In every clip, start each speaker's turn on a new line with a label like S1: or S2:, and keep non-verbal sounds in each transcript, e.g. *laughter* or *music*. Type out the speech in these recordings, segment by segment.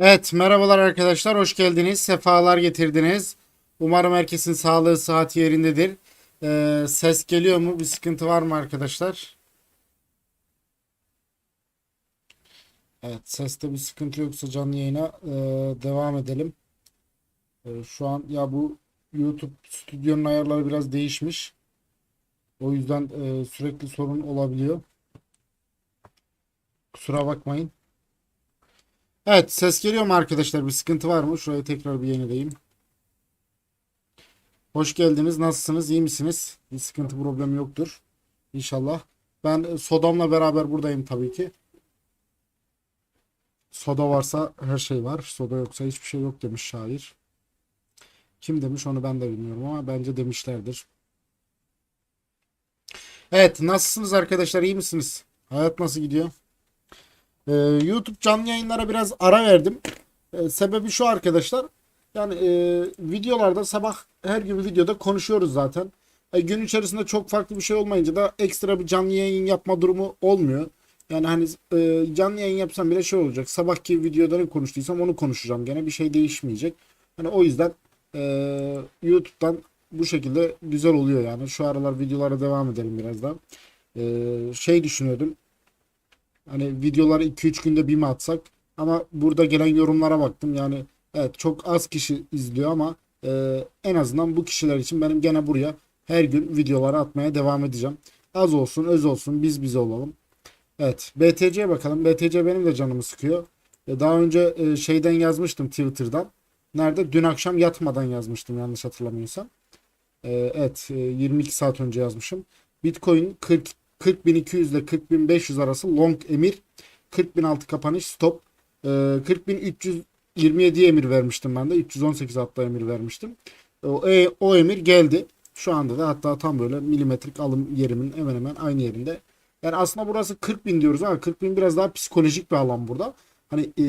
S1: Evet, merhabalar arkadaşlar, hoş geldiniz, sefalar getirdiniz. Umarım herkesin sağlığı, sıhhati yerindedir. Ee, ses geliyor mu? Bir sıkıntı var mı arkadaşlar? Evet, seste bir sıkıntı yoksa canlı yayına e, devam edelim. E, şu an ya bu YouTube stüdyonun ayarları biraz değişmiş. O yüzden e, sürekli sorun olabiliyor. Kusura bakmayın. Evet ses geliyor mu arkadaşlar? Bir sıkıntı var mı? Şurayı tekrar bir yenileyim. Hoş geldiniz. Nasılsınız? İyi misiniz? Bir sıkıntı problem yoktur. İnşallah. Ben e, Sodam'la beraber buradayım tabii ki. Soda varsa her şey var. Soda yoksa hiçbir şey yok demiş şair. Kim demiş onu ben de bilmiyorum ama bence demişlerdir. Evet nasılsınız arkadaşlar? İyi misiniz? Hayat nasıl gidiyor? Ee, YouTube canlı yayınlara biraz ara verdim. Ee, sebebi şu arkadaşlar. Yani e, videolarda sabah her gün videoda konuşuyoruz zaten. E, gün içerisinde çok farklı bir şey olmayınca da ekstra bir canlı yayın yapma durumu olmuyor. Yani hani e, canlı yayın yapsam bile şey olacak. Sabahki videoda ne konuştuysam onu konuşacağım. Gene bir şey değişmeyecek. Hani o yüzden e, YouTube'dan bu şekilde güzel oluyor yani. Şu aralar videolara devam edelim biraz daha. E, şey düşünüyordum. Hani videoları 2-3 günde bir mi atsak? Ama burada gelen yorumlara baktım. Yani evet çok az kişi izliyor ama e, en azından bu kişiler için benim gene buraya her gün videoları atmaya devam edeceğim. Az olsun, öz olsun, biz bize olalım. Evet, BTC'ye bakalım. BTC benim de canımı sıkıyor. E, daha önce e, şeyden yazmıştım Twitter'dan. Nerede? Dün akşam yatmadan yazmıştım yanlış hatırlamıyorsam. E, evet, e, 22 saat önce yazmışım. Bitcoin 40 40.200 ile 40.500 arası long emir 40.006 kapanış stop. E, 40.327 emir vermiştim ben de 318 hatta emir vermiştim. O, e, o emir geldi. Şu anda da hatta tam böyle milimetrik alım yerimin hemen hemen aynı yerinde. Yani aslında burası 40.000 diyoruz ama 40.000 biraz daha psikolojik bir alan burada. Hani e,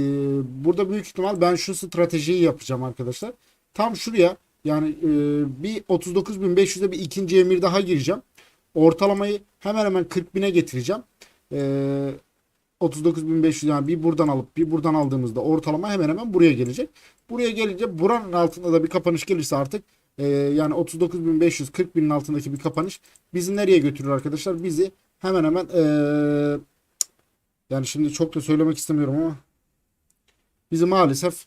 S1: burada büyük ihtimal ben şu stratejiyi yapacağım arkadaşlar. Tam şuraya yani e, bir 39.500'e bir ikinci emir daha gireceğim ortalamayı hemen hemen 40 bine getireceğim. Ee, 39.500 yani bir buradan alıp bir buradan aldığımızda ortalama hemen hemen buraya gelecek. Buraya gelince buranın altında da bir kapanış gelirse artık e, yani 39.500 40 binin altındaki bir kapanış bizi nereye götürür arkadaşlar? Bizi hemen hemen e, yani şimdi çok da söylemek istemiyorum ama bizi maalesef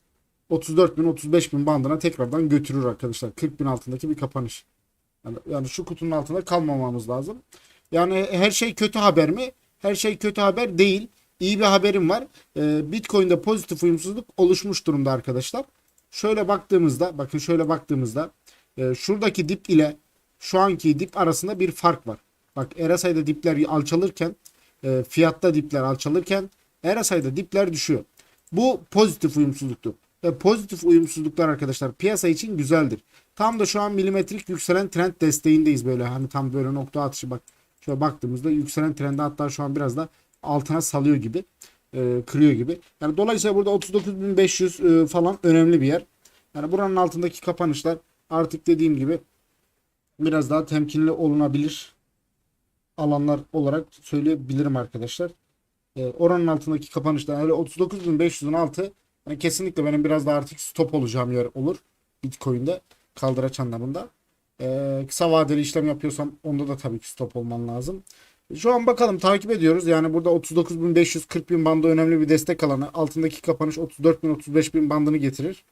S1: 34 bin 35 bin bandına tekrardan götürür arkadaşlar. 40 bin altındaki bir kapanış. Yani, şu kutunun altında kalmamamız lazım. Yani her şey kötü haber mi? Her şey kötü haber değil. İyi bir haberim var. Ee, Bitcoin'de pozitif uyumsuzluk oluşmuş durumda arkadaşlar. Şöyle baktığımızda, bakın şöyle baktığımızda e, şuradaki dip ile şu anki dip arasında bir fark var. Bak RSI'de dipler alçalırken, e, fiyatta dipler alçalırken RSI'de dipler düşüyor. Bu pozitif uyumsuzluktur. Ve pozitif uyumsuzluklar arkadaşlar piyasa için güzeldir. Tam da şu an milimetrik yükselen trend desteğindeyiz böyle. Hani tam böyle nokta atışı bak. Şöyle baktığımızda yükselen trendi hatta şu an biraz da altına salıyor gibi. E, kırıyor gibi. Yani dolayısıyla burada 39.500 e, falan önemli bir yer. Yani buranın altındaki kapanışlar artık dediğim gibi biraz daha temkinli olunabilir alanlar olarak söyleyebilirim arkadaşlar. E, oranın altındaki kapanışlar öyle 39.500'ün altı yani kesinlikle benim biraz daha artık stop olacağım yer olur Bitcoin'de kaldıraç anlamında. Ee, kısa vadeli işlem yapıyorsam onda da tabii ki stop olman lazım. Şu an bakalım takip ediyoruz. Yani burada 39.500 40.000 bandı önemli bir destek alanı. Altındaki kapanış 34.000 35.000 bandını getirir.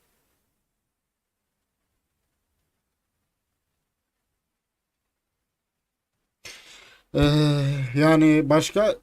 S1: Ee, yani başka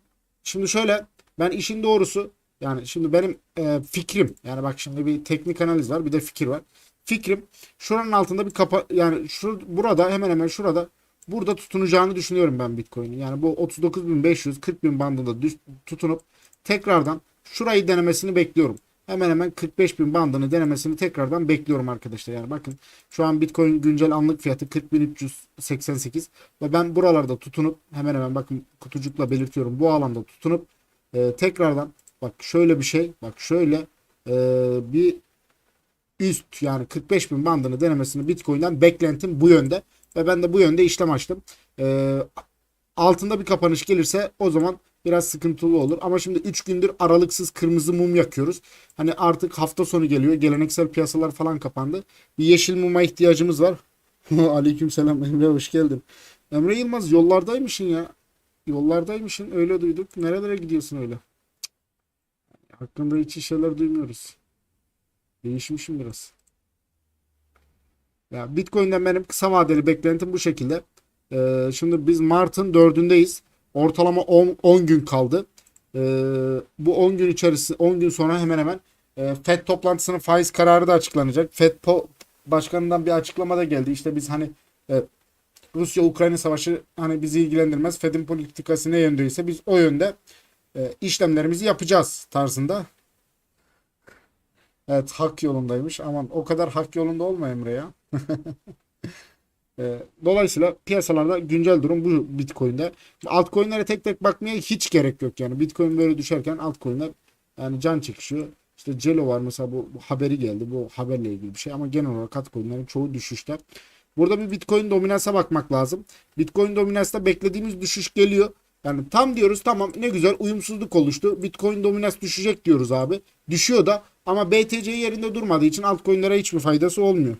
S1: şimdi şöyle ben işin doğrusu yani şimdi benim e, fikrim yani bak şimdi bir teknik analiz var bir de fikir var. Fikrim şuranın altında bir kapa yani şu burada hemen hemen şurada burada tutunacağını düşünüyorum ben Bitcoin'in. Yani bu 39.500 40.000 bandında tutunup tekrardan şurayı denemesini bekliyorum. Hemen hemen 45.000 bandını denemesini tekrardan bekliyorum arkadaşlar. Yani bakın şu an Bitcoin güncel anlık fiyatı 40.388 ve ben buralarda tutunup hemen hemen bakın kutucukla belirtiyorum bu alanda tutunup e, tekrardan bak şöyle bir şey bak şöyle e, bir üst yani 45 bin bandını denemesini Bitcoin'den beklentim bu yönde. Ve ben de bu yönde işlem açtım. E, altında bir kapanış gelirse o zaman biraz sıkıntılı olur. Ama şimdi 3 gündür aralıksız kırmızı mum yakıyoruz. Hani artık hafta sonu geliyor. Geleneksel piyasalar falan kapandı. Bir yeşil muma ihtiyacımız var. *laughs* Aleykümselam Emre hoş geldin. Emre Yılmaz yollardaymışsın ya. Yollardaymışsın öyle duyduk. Nerelere gidiyorsun öyle? Hakkında hiç şeyler duymuyoruz. Değişmişim biraz. Ya Bitcoin'den benim kısa vadeli beklentim bu şekilde. Ee, şimdi biz Mart'ın 4'ündeyiz. Ortalama 10, 10 gün kaldı. Ee, bu 10 gün içerisinde 10 gün sonra hemen hemen e, FED toplantısının faiz kararı da açıklanacak. FED po- başkanından bir açıklama da geldi. İşte biz hani e, Rusya-Ukrayna savaşı hani bizi ilgilendirmez. Fed'in politikası ne yöndeyse biz o yönde e, işlemlerimizi yapacağız tarzında. Evet hak yolundaymış. Aman o kadar hak yolunda olma Emre ya. *laughs* E, Dolayısıyla piyasalarda güncel durum bu Bitcoin'de. Altcoin'lere tek tek bakmaya hiç gerek yok yani. Bitcoin böyle düşerken altcoin'ler yani can çekişiyor. İşte Celo var mesela bu, bu haberi geldi. Bu haberle ilgili bir şey ama genel olarak altcoin'lerin çoğu düşüşte. Burada bir Bitcoin dominansa bakmak lazım. Bitcoin dominansta beklediğimiz düşüş geliyor. Yani tam diyoruz tamam ne güzel uyumsuzluk oluştu. Bitcoin dominans düşecek diyoruz abi. Düşüyor da ama BTC yerinde durmadığı için altcoin'lere hiçbir faydası olmuyor.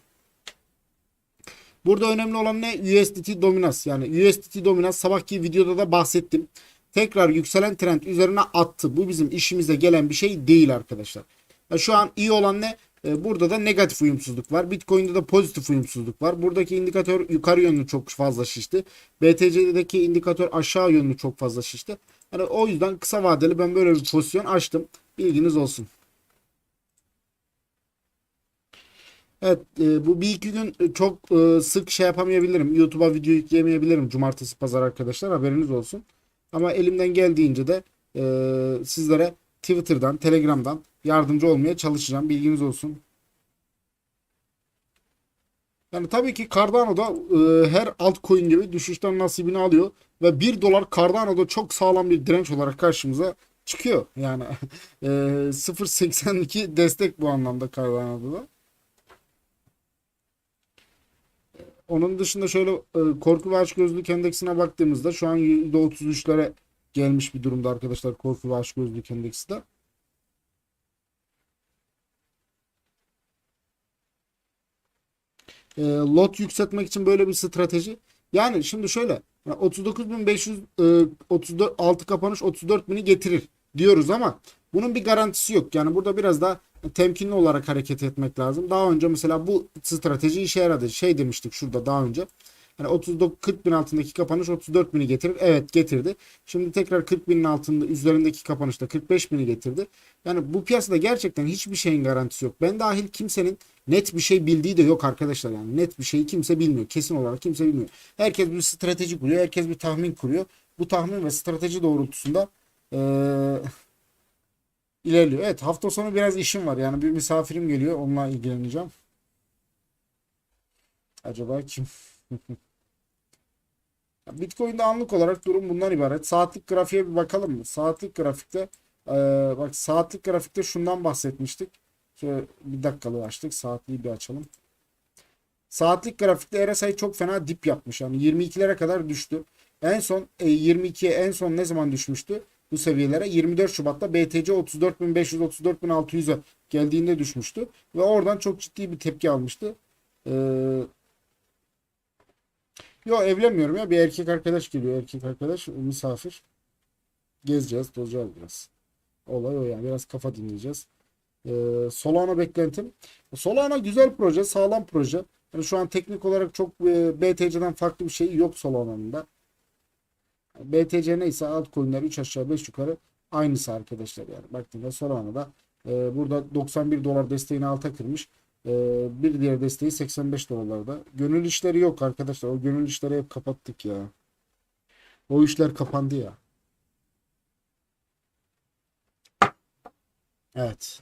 S1: Burada önemli olan ne? USDT dominans. Yani USDT dominans sabahki videoda da bahsettim. Tekrar yükselen trend üzerine attı. Bu bizim işimize gelen bir şey değil arkadaşlar. Ya şu an iyi olan ne? Ee, Burada da negatif uyumsuzluk var. Bitcoin'de de pozitif uyumsuzluk var. Buradaki indikatör yukarı yönlü çok fazla şişti. BTC'deki indikatör aşağı yönlü çok fazla şişti. Hani o yüzden kısa vadeli ben böyle bir pozisyon açtım. Bilginiz olsun. Evet e, bu bir iki gün e, çok e, sık şey yapamayabilirim. YouTube'a video yükleyemeyebilirim. Cumartesi pazar arkadaşlar haberiniz olsun. Ama elimden geldiğince de e, sizlere Twitter'dan, Telegram'dan yardımcı olmaya çalışacağım. Bilginiz olsun. Yani tabii ki Cardano'da e, her altcoin gibi düşüşten nasibini alıyor ve 1 dolar Cardano'da çok sağlam bir direnç olarak karşımıza çıkıyor. Yani *laughs* e, 0.82 destek bu anlamda Cardano'da da. Onun dışında şöyle e, korku ve açgözlülük endeksine baktığımızda şu an %33'lere gelmiş bir durumda arkadaşlar korku ve açgözlülük endeksi de. E, lot yükseltmek için böyle bir strateji. Yani şimdi şöyle yani 39.500 e, 34 altı kapanış 34.000'i getirir diyoruz ama bunun bir garantisi yok. Yani burada biraz daha temkinli olarak hareket etmek lazım. Daha önce mesela bu strateji işe yaradı. Şey demiştik şurada daha önce. Hani 39 40 bin altındaki kapanış 34 bini getirir. Evet getirdi. Şimdi tekrar 40 binin altında üzerindeki kapanışta 45 bini getirdi. Yani bu piyasada gerçekten hiçbir şeyin garantisi yok. Ben dahil kimsenin net bir şey bildiği de yok arkadaşlar. Yani net bir şeyi kimse bilmiyor. Kesin olarak kimse bilmiyor. Herkes bir strateji kuruyor. Herkes bir tahmin kuruyor. Bu tahmin ve strateji doğrultusunda ee, ilerliyor. Evet hafta sonu biraz işim var. Yani bir misafirim geliyor. Onunla ilgileneceğim. Acaba kim? *laughs* Bitcoin'de anlık olarak durum bundan ibaret. Saatlik grafiğe bir bakalım mı? Saatlik grafikte e, bak saatlik grafikte şundan bahsetmiştik. Şöyle bir dakikalık açtık. Saatliği bir açalım. Saatlik grafikte RSI çok fena dip yapmış. Yani 22'lere kadar düştü. En son e, 22'ye en son ne zaman düşmüştü? Bu seviyelere 24 Şubat'ta BTC 34.500-34.600'e geldiğinde düşmüştü. Ve oradan çok ciddi bir tepki almıştı. Ee, Yo evlenmiyorum ya. Bir erkek arkadaş geliyor. Erkek arkadaş misafir. Gezeceğiz, tozacağız biraz. Olay o yani. Biraz kafa dinleyeceğiz. Ee, Solana beklentim. Solana güzel proje, sağlam proje. Yani şu an teknik olarak çok e, BTC'den farklı bir şey yok Solana'nın da. BTC neyse altcoin'ler 3 aşağı 5 yukarı aynısı arkadaşlar yani. Baktığında Solana'da e, burada 91 dolar desteğini alta kırmış. Ee, bir diğer desteği 85 dolarlarda. Gönül işleri yok arkadaşlar. O gönül işleri hep kapattık ya. O işler kapandı ya. Evet.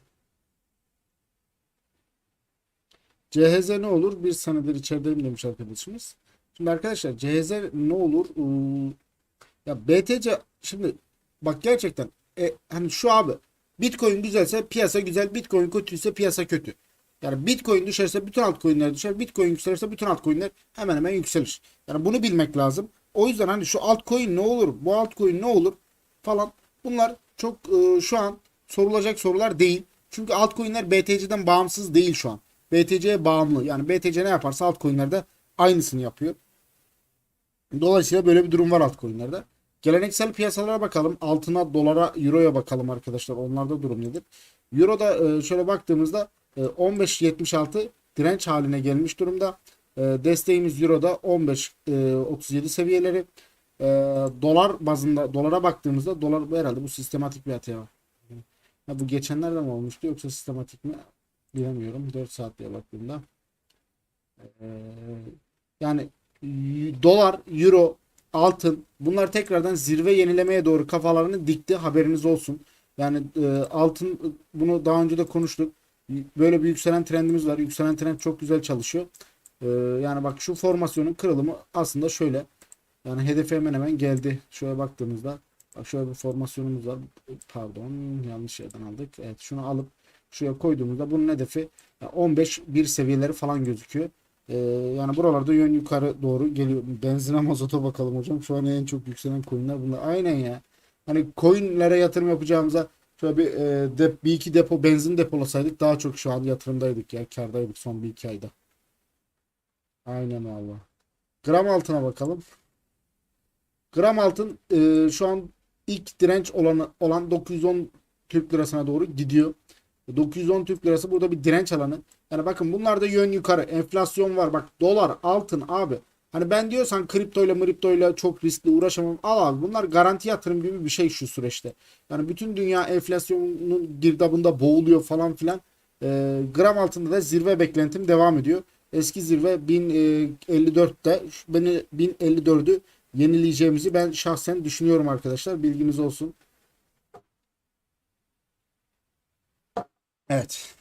S1: CHZ ne olur? Bir senedir içerideyim demiş arkadaşımız. Şimdi arkadaşlar CHZ ne olur? Ya BTC şimdi bak gerçekten e, hani şu abi Bitcoin güzelse piyasa güzel. Bitcoin kötüyse piyasa kötü. Yani Bitcoin düşerse bütün altcoin'ler düşer. Bitcoin yükselirse bütün altcoin'ler hemen hemen yükselir. Yani bunu bilmek lazım. O yüzden hani şu altcoin ne olur, bu altcoin ne olur falan Bunlar çok e, şu an sorulacak sorular değil. Çünkü altcoin'ler BTC'den bağımsız değil şu an. BTC'ye bağımlı. Yani BTC ne yaparsa altcoin'ler de aynısını yapıyor. Dolayısıyla böyle bir durum var altcoin'lerde. Geleneksel piyasalara bakalım. Altına, dolara, euroya bakalım arkadaşlar. Onlarda durum nedir? Euro'da e, şöyle baktığımızda e, 15.76 direnç haline gelmiş durumda. E, desteğimiz Euro'da 15.37 seviyeleri. E, dolar bazında dolara baktığımızda dolar herhalde bu sistematik bir hata var. Ha, bu geçenlerde mi olmuştu yoksa sistematik mi? Bilemiyorum. 4 saat diye baktığımda. E, yani dolar, euro, altın bunlar tekrardan zirve yenilemeye doğru kafalarını dikti. Haberiniz olsun. Yani e, altın bunu daha önce de konuştuk. Böyle bir yükselen trendimiz var. Yükselen trend çok güzel çalışıyor. E, yani bak şu formasyonun kırılımı aslında şöyle. Yani hedefe hemen hemen geldi. Şöyle baktığımızda bak şöyle bir formasyonumuz var. Pardon yanlış yerden aldık. Evet şunu alıp şuraya koyduğumuzda bunun hedefi 15 bir seviyeleri falan gözüküyor. Ee, yani buralarda yön yukarı doğru geliyor. Benzine mazota bakalım hocam. Şu an en çok yükselen coinler bunlar. Aynen ya. Hani coinlere yatırım yapacağımıza şöyle bir, e, dep, bir iki depo benzin depolasaydık daha çok şu an yatırımdaydık ya. Kardaydık son bir iki ayda. Aynen valla. Gram altına bakalım. Gram altın e, şu an ilk direnç olan, olan 910 Türk lirasına doğru gidiyor. 910 Türk lirası burada bir direnç alanı. Yani bakın bunlarda yön yukarı. Enflasyon var. Bak dolar, altın abi. Hani ben diyorsan kriptoyla mriptoyla çok riskli uğraşamam. Al abi bunlar garanti yatırım gibi bir şey şu süreçte. Yani bütün dünya enflasyonun girdabında boğuluyor falan filan. Ee, gram altında da zirve beklentim devam ediyor. Eski zirve 1054'te beni 1054'ü yenileyeceğimizi ben şahsen düşünüyorum arkadaşlar. Bilginiz olsun. Evet.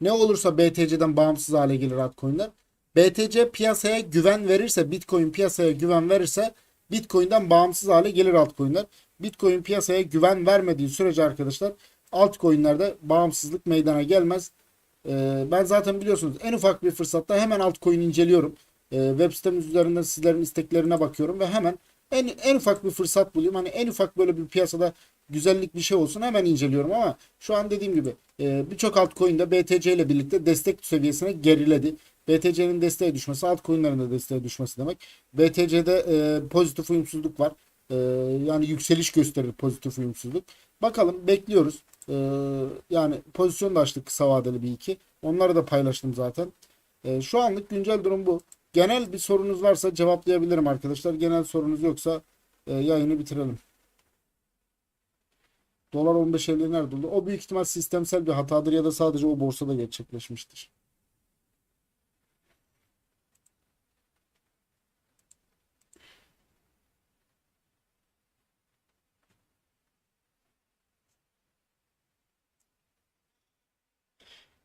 S1: Ne olursa BTC'den bağımsız hale gelir altcoin'ler. BTC piyasaya güven verirse, Bitcoin piyasaya güven verirse Bitcoin'den bağımsız hale gelir altcoin'ler. Bitcoin piyasaya güven vermediği sürece arkadaşlar altcoin'lerde bağımsızlık meydana gelmez. Ee, ben zaten biliyorsunuz en ufak bir fırsatta hemen altcoin inceliyorum. Ee, web sitemiz üzerinden sizlerin isteklerine bakıyorum ve hemen en, en ufak bir fırsat bulayım. Hani en ufak böyle bir piyasada güzellik bir şey olsun hemen inceliyorum ama şu an dediğim gibi e, birçok altcoin de BTC ile birlikte destek seviyesine geriledi. BTC'nin desteğe düşmesi altcoin'lerin de desteğe düşmesi demek. BTC'de e, pozitif uyumsuzluk var. E, yani yükseliş gösterir pozitif uyumsuzluk. Bakalım bekliyoruz. E, yani pozisyon da açtık kısa vadeli bir iki. Onları da paylaştım zaten. E, şu anlık güncel durum bu. Genel bir sorunuz varsa cevaplayabilirim arkadaşlar. Genel sorunuz yoksa e, yayını bitirelim. Dolar 15.50 nerede oldu? O büyük ihtimal sistemsel bir hatadır ya da sadece o borsada gerçekleşmiştir.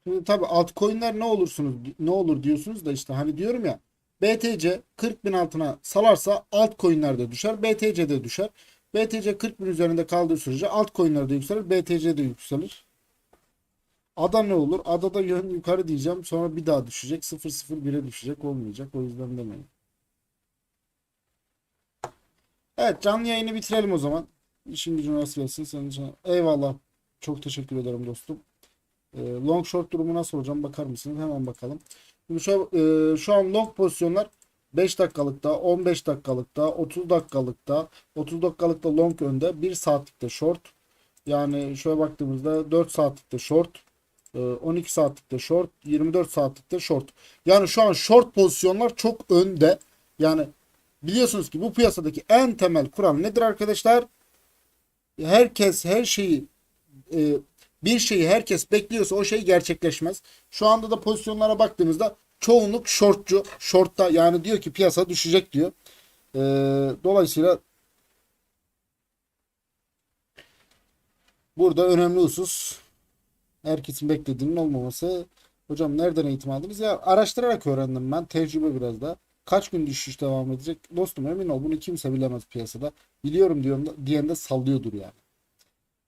S1: Şimdi tabii altcoin'ler ne olursunuz ne olur diyorsunuz da işte hani diyorum ya BTC 40 bin altına salarsa altcoin'ler de düşer. BTC de düşer. BTC 40 bin üzerinde kaldığı sürece altcoin'ler de yükselir. BTC de yükselir. Ada ne olur? Adada yön yukarı diyeceğim. Sonra bir daha düşecek. 0.01'e düşecek. Olmayacak. O yüzden demeyin. Evet canlı yayını bitirelim o zaman. İşin gücün rast gelsin. Senin için. Eyvallah. Çok teşekkür ederim dostum. Ee, long short durumu nasıl hocam bakar mısınız? Hemen bakalım. Şimdi şu, e, şu an long pozisyonlar 5 dakikalıkta, 15 dakikalıkta, 30 dakikalıkta, 30 dakikalıkta long önde, 1 saatlikte short. Yani şöyle baktığımızda 4 saatlikte short, e, 12 saatlikte short, 24 saatlikte short. Yani şu an short pozisyonlar çok önde. Yani biliyorsunuz ki bu piyasadaki en temel kural nedir arkadaşlar? Herkes her şeyi e, bir şeyi herkes bekliyorsa o şey gerçekleşmez. Şu anda da pozisyonlara baktığımızda çoğunluk shortçu. Shortta yani diyor ki piyasa düşecek diyor. Ee, dolayısıyla burada önemli husus herkesin beklediğinin olmaması. Hocam nereden eğitim aldınız? Ya araştırarak öğrendim ben. Tecrübe biraz da. Kaç gün düşüş devam edecek? Dostum emin ol bunu kimse bilemez piyasada. Biliyorum diyorum da, diyen de sallıyordur yani.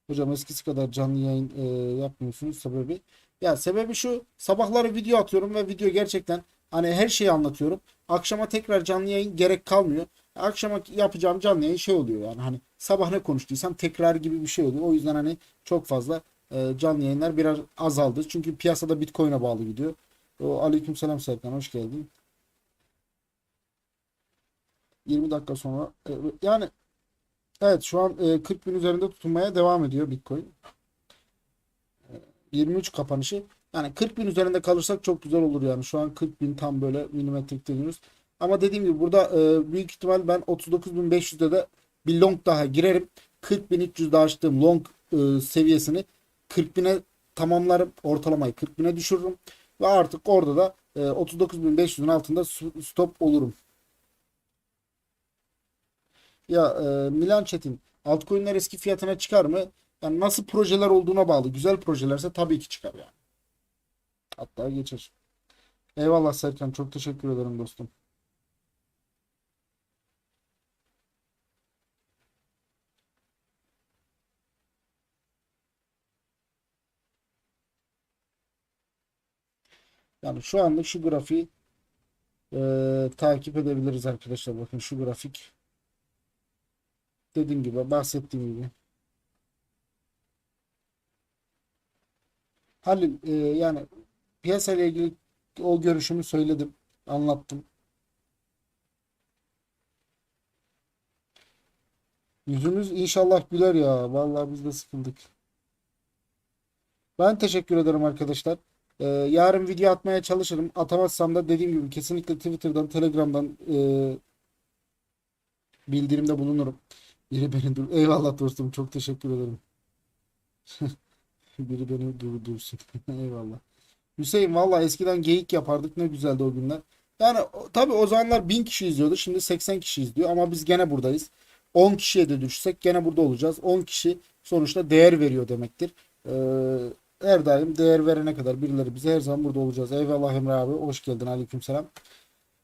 S1: Hocam eskisi kadar canlı yayın e, yapmıyorsunuz sebebi. Ya sebebi şu sabahları video atıyorum ve video gerçekten Hani her şeyi anlatıyorum. Akşama tekrar canlı yayın gerek kalmıyor. Akşama yapacağım canlı yayın şey oluyor yani hani sabah ne konuştuysam tekrar gibi bir şey oluyor. O yüzden hani çok fazla e, canlı yayınlar biraz azaldı. Çünkü piyasada Bitcoin'e bağlı gidiyor. O aleykümselam Serkan hoş geldin. 20 dakika sonra e, yani evet şu an e, 40 bin üzerinde tutunmaya devam ediyor Bitcoin. E, 23 kapanışı. Yani 40 bin üzerinde kalırsak çok güzel olur yani. Şu an 40 bin tam böyle milimetrik deniyoruz. Ama dediğim gibi burada e, büyük ihtimal ben 39.500'de de bir long daha girerim. 40.300'de açtığım long e, seviyesini 40.000'e tamamlarım. Ortalamayı 40.000'e düşürürüm. Ve artık orada da e, 39.500'ün altında stop olurum. Ya e, Milan Çetin altcoin'ler eski fiyatına çıkar mı? Yani nasıl projeler olduğuna bağlı. Güzel projelerse tabii ki çıkar yani. Hatta geçer. Eyvallah Serkan. Çok teşekkür ederim dostum. Yani şu anlık şu grafiği e, takip edebiliriz arkadaşlar. Bakın şu grafik. Dediğim gibi bahsettiğim gibi. Halil e, yani piyasayla ilgili o görüşümü söyledim. Anlattım. Yüzümüz inşallah güler ya. Vallahi biz de sıkıldık. Ben teşekkür ederim arkadaşlar. Ee, yarın video atmaya çalışırım. Atamazsam da dediğim gibi kesinlikle Twitter'dan, Telegram'dan e, bildirimde bulunurum. Biri beni dur. Eyvallah dostum. Çok teşekkür ederim. *laughs* Biri beni durdursun. *laughs* Eyvallah. Hüseyin valla eskiden geyik yapardık. Ne güzeldi o günler. Yani tabii o zamanlar 1000 kişi izliyordu. Şimdi 80 kişi izliyor ama biz gene buradayız. 10 kişiye de düşsek gene burada olacağız. 10 kişi sonuçta değer veriyor demektir. Ee, her daim değer verene kadar birileri bize her zaman burada olacağız. Eyvallah Emre abi. Hoş geldin. Aleykümselam.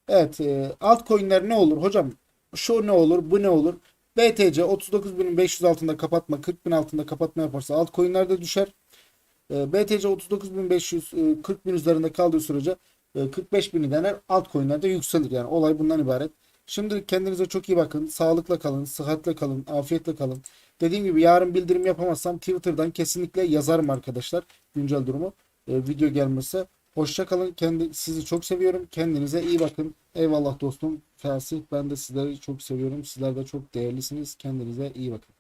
S1: Evet. E, altcoin'ler ne olur? Hocam şu ne olur? Bu ne olur? BTC 39.500 altında kapatma, 40.000 altında kapatma yaparsa altcoin'ler de düşer. E, BTC 39.500 e, 40.000 üzerinde kaldığı sürece e, 45.000'i dener. Altcoin'ler de yükselir. Yani olay bundan ibaret. Şimdi kendinize çok iyi bakın. Sağlıkla kalın, sıhhatle kalın, afiyetle kalın. Dediğim gibi yarın bildirim yapamazsam Twitter'dan kesinlikle yazarım arkadaşlar güncel durumu. E, video gelmesi. Hoşça kalın. Kendi sizi çok seviyorum. Kendinize iyi bakın. Eyvallah dostum. Felsi ben de sizleri çok seviyorum. Sizler de çok değerlisiniz. Kendinize iyi bakın.